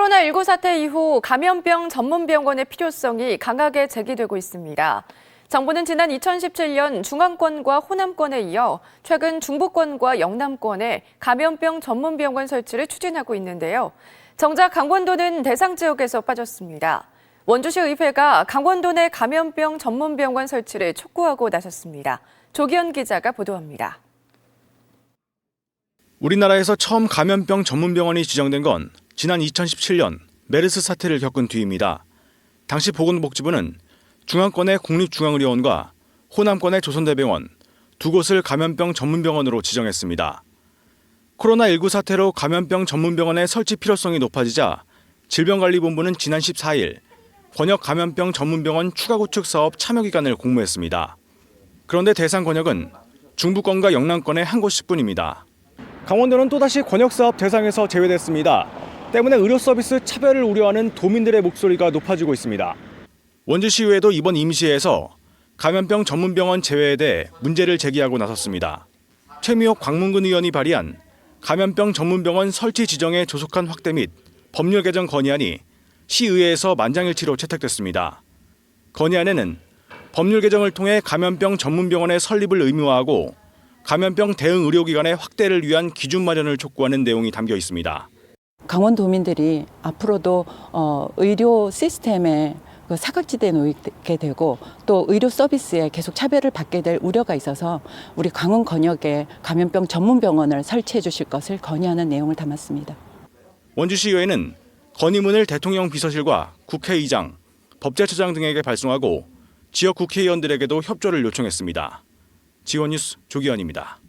코로나19 사태 이후 감염병 전문 병원의 필요성이 강하게 제기되고 있습니다. 정부는 지난 2017년 중앙권과 호남권에 이어 최근 중부권과 영남권에 감염병 전문 병원 설치를 추진하고 있는데요. 정작 강원도는 대상 지역에서 빠졌습니다. 원주시 의회가 강원도 내 감염병 전문 병원 설치를 촉구하고 나섰습니다. 조기현 기자가 보도합니다. 우리나라에서 처음 감염병 전문병원이 지정된 건 지난 2017년 메르스 사태를 겪은 뒤입니다. 당시 보건복지부는 중앙권의 국립중앙의료원과 호남권의 조선대병원 두 곳을 감염병 전문병원으로 지정했습니다. 코로나19 사태로 감염병 전문병원의 설치 필요성이 높아지자 질병관리본부는 지난 14일 권역 감염병 전문병원 추가 구축 사업 참여 기간을 공모했습니다. 그런데 대상 권역은 중부권과 영남권의 한 곳씩뿐입니다. 강원도는 또다시 권역 사업 대상에서 제외됐습니다. 때문에 의료 서비스 차별을 우려하는 도민들의 목소리가 높아지고 있습니다. 원주시의회도 이번 임시회에서 감염병 전문병원 제외에 대해 문제를 제기하고 나섰습니다. 최미옥 광문군 의원이 발의한 감염병 전문병원 설치 지정의 조속한 확대 및 법률 개정 건의안이 시의회에서 만장일치로 채택됐습니다. 건의안에는 법률 개정을 통해 감염병 전문병원의 설립을 의무화하고 감염병 대응 의료기관의 확대를 위한 기준 마련을 촉구하는 내용이 담겨 있습니다. 강원도민들이 앞으로도 어, 의료 시스템에 그 사각지대에 놓이게 되고 또 의료 서비스에 계속 차별을 받게 될 우려가 있어서 우리 강원 권역에 감염병 전문 병원을 설치해 주실 것을 건의하는 내용을 담았습니다. 원주시의회는 건의문을 대통령 비서실과 국회의장, 법제처장 등에게 발송하고 지역 국회의원들에게도 협조를 요청했습니다. 지원뉴스 조기현입니다.